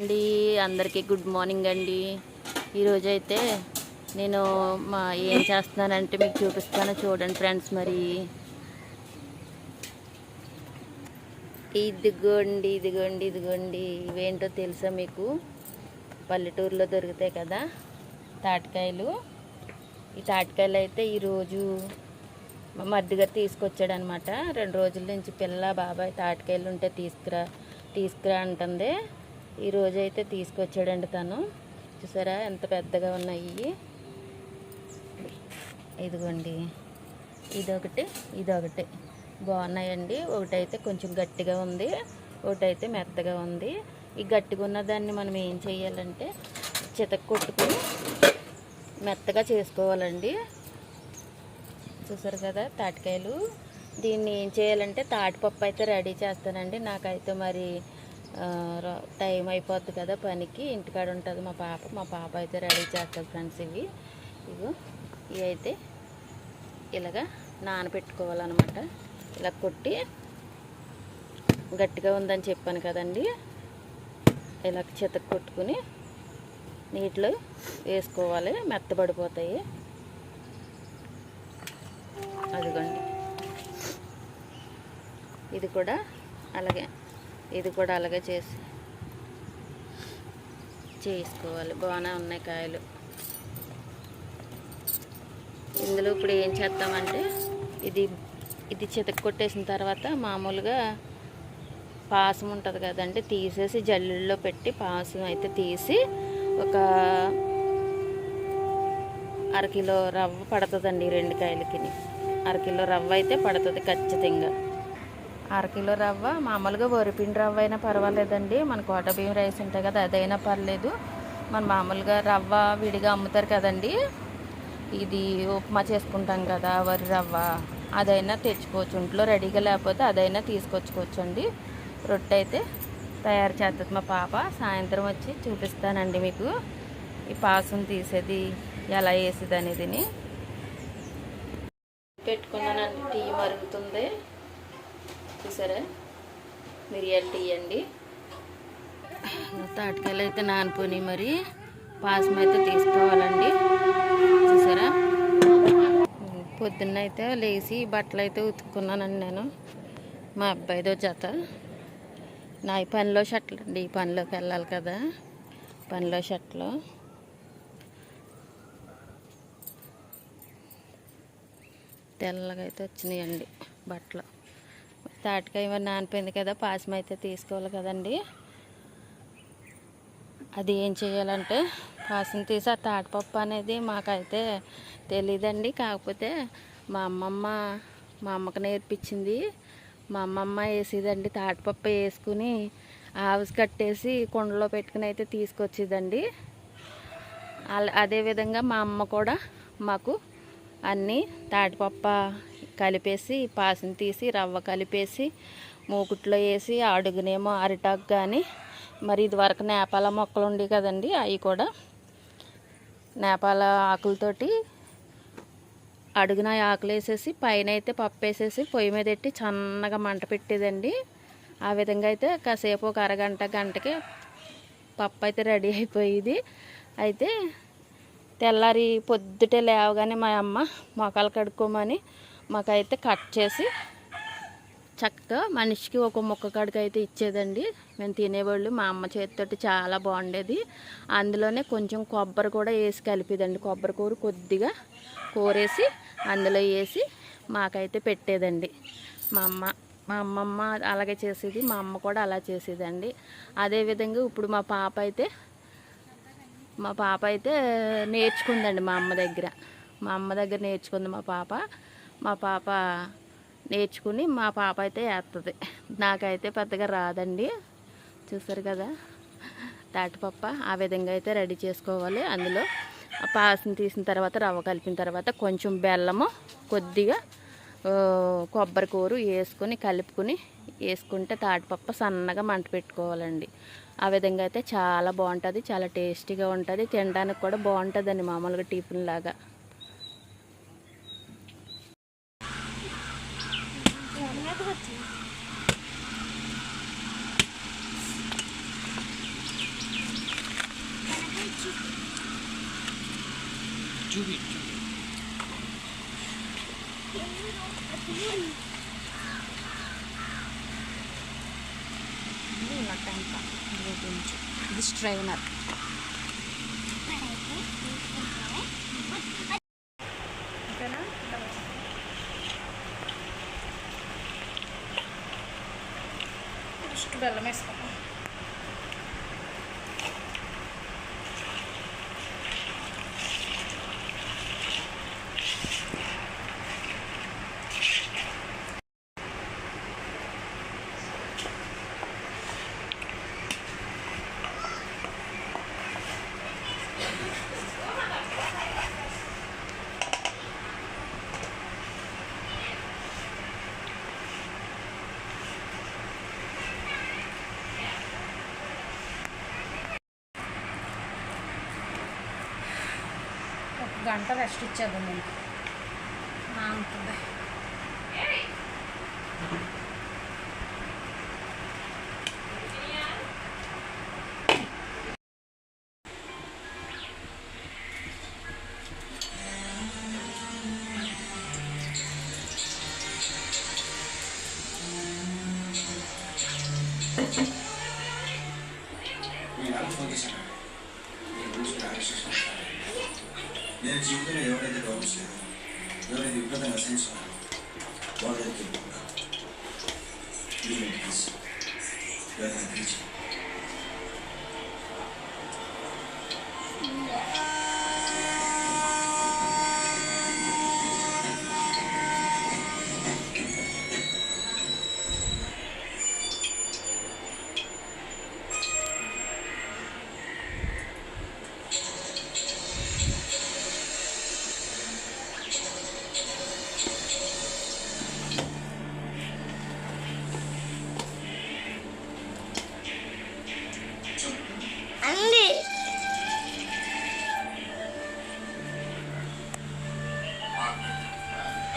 అండి అందరికీ good morning అండి. ఈరోజైతే నేను మా ఏం చేస్తున్నానంటే మీకు చూపిస్తాను చూడండి ఫ్రెండ్స్ మరి. ఇదిగోండి ఇదిగోండి ఇదిగోండి. ఇవేంటో తెలుసా మీకు? పల్లెటూరులో దొరుకుతాయి కదా తాటికాయలు. ఈ తాటికాయలు అయితే ఈరోజు మా మర్దిగారు తీసుకొచ్చాడు అనమాట రెండు రోజుల నుంచి పిల్ల బాబాయ్ తాటికాయలు ఉంటే తీసుకురా తీసుకురా అంటుంది. ఈరోజు అయితే తీసుకొచ్చాడండి తను. చూసారా? ఎంత పెద్దగా ఉన్నాయి. ఇదిగోండి. ఇదొకటి ఇదొకటి. బాగున్నాయండి. ఒకటైతే కొంచెం గట్టిగా ఉంది. ఒకటైతే మెత్తగా ఉంది. ఈ గట్టిగా ఉన్న దాన్ని మనం ఏం చేయాలంటే చితక కొట్టుకుని మెత్తగా చేసుకోవాలండి. చూసారు కదా తాటికాయలు. దీన్ని ఏం చేయాలంటే తాటిపప్పు అయితే రెడీ చేస్తానండి. నాకైతే మరి టైం అయిపోద్ది కదా పనికి. ఇంటికాడ ఉంటుంది మా పాప. మా పాప అయితే రెడీ చేస్తుంది ఫ్రెండ్స్ ఇవి. ఇగో ఇవి అయితే ఇలాగా నానబెట్టుకోవాలన్నమాట. ఇలా కొట్టి గట్టిగా ఉందని చెప్పాను కదండి. ఇలా చితక కొట్టుకుని నీటిలో వేసుకోవాలి. మెత్తబడిపోతాయి. అదిగోండి. ఇది కూడా అలాగే ఇది కూడా అలాగే చేసి చేసుకోవాలి. బాగానే ఉన్నాయి కాయలు. ఇందులో ఇప్పుడు ఏం చేస్తామంటే ఇది ఇది చితక కొట్టేసిన తర్వాత మామూలుగా పాసం ఉంటుంది కదండి తీసేసి జల్లుల్లో పెట్టి పాసం అయితే తీసి ఒక అరకిలో రవ్వ పడుతుందండి రెండు కాయలకి అరకిలో రవ్వ అయితే పడుతుంది ఖచ్చితంగా. అరకిలో రవ్వ మామూలుగా వరిపిండి రవ్వ అయినా పర్వాలేదండి. మన కోట బియ్యం రైస్ ఉంటాయి కదా అదైనా పర్లేదు. మన మామూలుగా రవ్వ విడిగా అమ్ముతారు కదండి. ఇది ఉప్మా చేసుకుంటాం కదా వరి రవ్వ. అదైనా తెచ్చుకోవచ్చు. ఇంట్లో రెడీగా లేకపోతే అదైనా తీసుకొచ్చుకోవచ్చు అండి రొట్టె అయితే తయారు చేస్తుంది మా పాప. సాయంత్రం వచ్చి చూపిస్తానండి మీకు. ఈ పాసం తీసేది ఎలా వేసేది అనేది. పెట్టుకున్నానండి. టీ మరుగుతుంది. చూసారా? మిరియాలు టీ అండి. తాటికాయలు అయితే నానిపోయి మరి. పాసం అయితే తీసుకోవాలండి. చూసారా? పొద్దున్న అయితే లేచి బట్టలు అయితే ఉతుక్కున్నానండి నేను. మా అబ్బాయిదో జత. నా ఈ పనిలో షర్ట్లు అండి. ఈ పనిలోకి వెళ్ళాలి కదా. పనిలో షర్ట్లు. తెల్లగా అయితే వచ్చినాయండి బట్టలు. తాటికాయ మరి నానిపోయింది కదా పాసం అయితే తీసుకోవాలి కదండి. అది ఏం చేయాలంటే పాసం తీసి ఆ తాటిపప్పు అనేది మాకైతే తెలియదండి కాకపోతే మా అమ్మమ్మ మా అమ్మకు నేర్పించింది. మా అమ్మమ్మ వేసేదండి తాటిపప్పు వేసుకుని ఆవిసి కట్టేసి కుండలో పెట్టుకుని అయితే తీసుకొచ్చేదండి. అలా అదేవిధంగా మా అమ్మ కూడా మాకు అన్నీ తాటిపప్ప కలిపేసి పాసిని తీసి రవ్వ కలిపేసి మూకుట్లో వేసి అడుగునేమో అరిటాకు కానీ మరి ఇదివరకు నేపాల మొక్కలు ఉండి కదండి అవి కూడా నేపాల ఆకులతోటి అడుగున ఆకులు వేసేసి పైన అయితే పప్పు వేసేసి పొయ్యి మీద పెట్టి సన్నగా మంట పెట్టేదండి. ఆ విధంగా అయితే కాసేపు ఒక అరగంట గంటకి పప్పు అయితే రెడీ అయిపోయేది. అయితే తెల్లారి పొద్దుటే లేవగానే మా అమ్మ మొక్కలు కడుక్కోమని మాకైతే కట్ చేసి చక్కగా మనిషికి ఒక ముక్క కాడికైతే అయితే ఇచ్చేదండి. మేము తినేవాళ్ళు మా అమ్మ చేతితోటి చాలా బాగుండేది. అందులోనే కొంచెం కొబ్బరి కూడా వేసి కలిపేదండి. కొబ్బరి కూర కొద్దిగా కూరేసి అందులో వేసి మాకైతే పెట్టేదండి. మా అమ్మ మా అమ్మమ్మ అలాగే చేసేది మా అమ్మ కూడా అలా చేసేదండి. అదేవిధంగా ఇప్పుడు మా పాప అయితే మా పాప అయితే నేర్చుకుందండి మా అమ్మ దగ్గర. మా అమ్మ దగ్గర నేర్చుకుంది మా పాప. మా పాప నేర్చుకుని మా పాప అయితే వేస్తుంది నాకైతే పెద్దగా రాదండి. చూసారు కదా? తాటిపప్ప ఆ విధంగా అయితే రెడీ చేసుకోవాలి. అందులో ఆ పాసం తీసిన తర్వాత రవ్వ కలిపిన తర్వాత కొంచెం బెల్లము కొద్దిగా కొబ్బరి కూర వేసుకొని కలుపుకొని వేసుకుంటే తాటిపప్ప సన్నగా మంట పెట్టుకోవాలండి. ఆ విధంగా అయితే చాలా బాగుంటుంది చాలా టేస్టీగా ఉంటుంది. తినడానికి కూడా బాగుంటుందండి మామూలుగా టిఫిన్ లాగా. না ধরছি চুবি চুবি Distrainer. ఫస్ట్ బెల్లం వేసుకుంటాం ఒక గంట రెస్ట్ ఇచ్చేద్దాం నేను. ఉంటుంది. నేను నాకు జీవితంలో ఎవరైతే గౌరవించలేదు ఎవరైతే విపరీతంగా అసహించుకున్నాను వాళ్ళ దగ్గరికి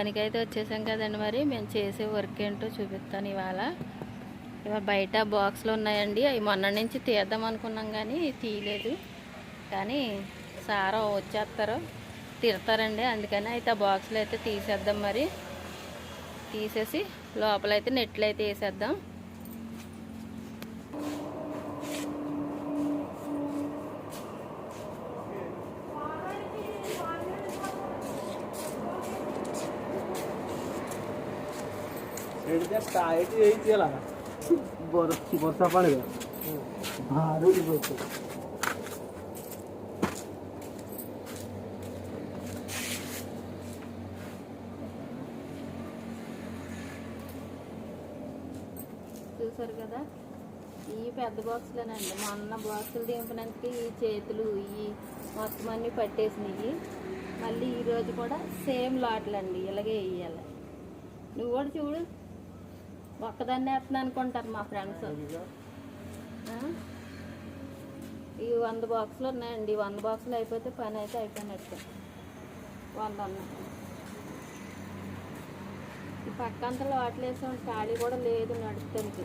పనికైతే వచ్చేసాం కదండి మరి. మేము చేసే వర్క్ ఏంటో చూపిస్తాను ఇవాళ. ఇవాళ బయట బాక్స్లు ఉన్నాయండి. అవి మొన్న నుంచి తీద్దాం అనుకున్నాం కానీ తీయలేదు. కానీ సారం వచ్చేస్తారు. తిడతారండి. అందుకని అయితే ఆ బాక్స్లు అయితే తీసేద్దాం మరి. తీసేసి లోపలైతే నెట్లు అయితే వేసేద్దాం. పండుగ. భారీ బొచ్చు చూసారు కదా? ఈ పెద్ద బాక్సులేనండి. మొన్న బాక్సులు దింపినందుకు ఈ చేతులు ఈ మొత్తం అన్నీ పట్టేసినాయి. మళ్ళీ ఈరోజు కూడా సేమ్ లాట్లండి. ఇలాగే వేయాలి. నువ్వు కూడా చూడు. ఒక్కదాన్ని వేస్తున్నా అనుకుంటారు మా ఫ్రెండ్స్. ఈ వంద బాక్సులు ఉన్నాయండి. ఈ వంద బాక్సులు అయిపోతే పని అయితే అయిపోయినట్టు. వంద ఉన్నాయి ఈ పక్కంతలో లోట్లు ఖాళీ కూడా లేదు నడుస్తానికి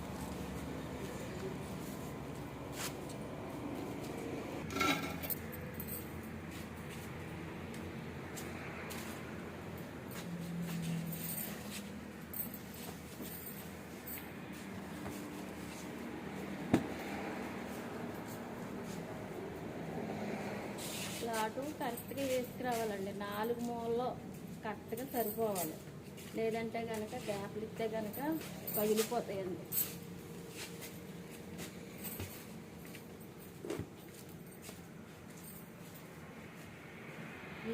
లాటు కరెక్ట్గా వేసుకురావాలండి. నాలుగు మూలలో కరెక్ట్గా సరిపోవాలి. లేదంటే కనుక గ్యాప్లు ఇస్తే కనుక పగిలిపోతాయండి.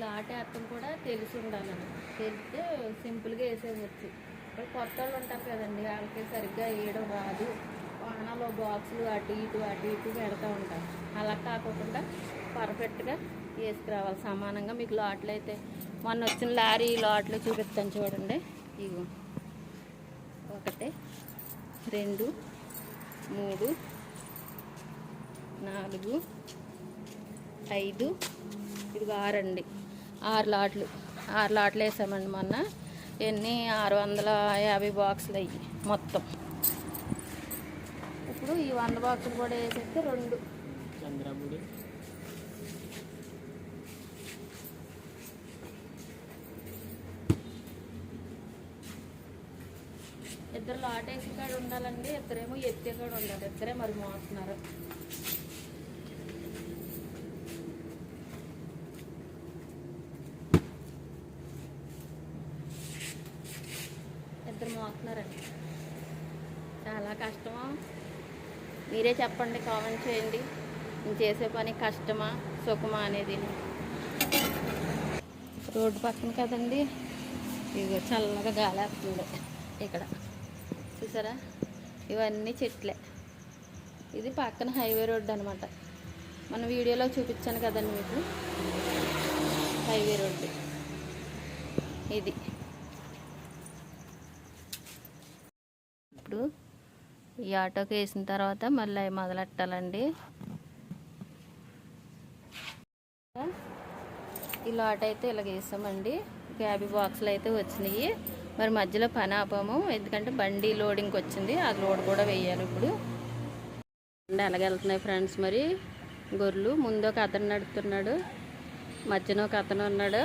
లాట అర్థం కూడా తెలిసి ఉండాలండి తెలిస్తే సింపుల్గా వేసేయచ్చు. ఇప్పుడు కొత్త వాళ్ళు ఉంటారు కదండి వాళ్ళకి సరిగ్గా వేయడం రాదు. వాహనాలు బాక్సులు అటు ఇటు అటు ఇటు పెడతా ఉంటారు. అలా కాకుండా పర్ఫెక్ట్గా వేసుకురావాలి సమానంగా మీకు లాట్లు అయితే మొన్న వచ్చిన లారీ లాట్లు చూపిస్తాను చూడండి. ఇగో ఒకటి రెండు మూడు నాలుగు ఐదు ఇదిగో ఆరు అండి ఆరు లాట్లు ఆరు లాట్లు వేసామండి మొన్న. ఎన్ని? ఆరు వందల యాభై బాక్సులు అయ్యి మొత్తం. ఇప్పుడు ఈ వంద బాక్సులు కూడా వేసేస్తే రెండు. చంద్రబుడి దాటేసి కాడ ఉండాలండి ఇద్దరేమో ఎత్తే కాడ ఉండాలి. ఇద్దరే మరి మోస్తున్నారు. ఇద్దరు మోస్తున్నారండి. చాలా కష్టమా? మీరే చెప్పండి కామెంట్ చేయండి. నేను చేసే పని కష్టమా సుఖమా అనేది. రోడ్డు పక్కన కదండి. ఇదిగో చల్లగా గాలి వస్తుంది ఇక్కడ. చూసారా? ఇవన్నీ చెట్లే. ఇది పక్కన హైవే రోడ్డు అనమాట మన వీడియోలో చూపించాను కదండి మీకు. హైవే రోడ్డు ఇది. ఇప్పుడు ఈ ఆటోకి వేసిన తర్వాత మళ్ళీ అవి మొదలెట్టాలండి. ఈ లాట్ అయితే ఇలాగ వేసామండి. క్యాబీ బాక్సులు అయితే వచ్చినాయి. మరి మధ్యలో పని ఆపాము. ఎందుకంటే బండి లోడింగ్కి వచ్చింది. ఆ లోడ్ కూడా వేయాలి ఇప్పుడు. బండి ఎలాగెళ్తున్నాయి ఫ్రెండ్స్ మరి? గొర్రెలు. ముందు ఒక అతను నడుపుతున్నాడు. మధ్యన ఒక అతను ఉన్నాడు.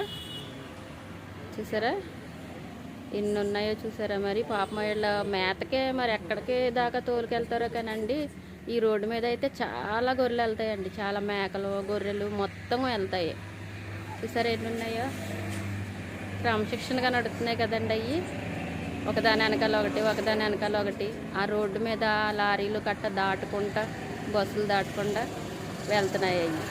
చూసారా? ఎన్ని ఉన్నాయో చూసారా మరి? పాపం వీళ్ళ మేతకే మరి ఎక్కడికి దాకా తోలుకెళ్తారో కానండి. ఈ రోడ్డు మీద అయితే చాలా గొర్రెలు వెళ్తాయండి. చాలా మేకలు గొర్రెలు మొత్తం వెళ్తాయి. చూసారా ఎన్ని ఉన్నాయో? క్రమశిక్షణగా నడుస్తున్నాయి కదండి అవి ఒకదాని వెనకాల ఒకటి ఒకదాని వెనకాల ఒకటి. ఆ రోడ్డు మీద లారీలు కట్ట దాటుకుంటా బస్సులు దాటకుండా వెళ్తున్నాయి అవి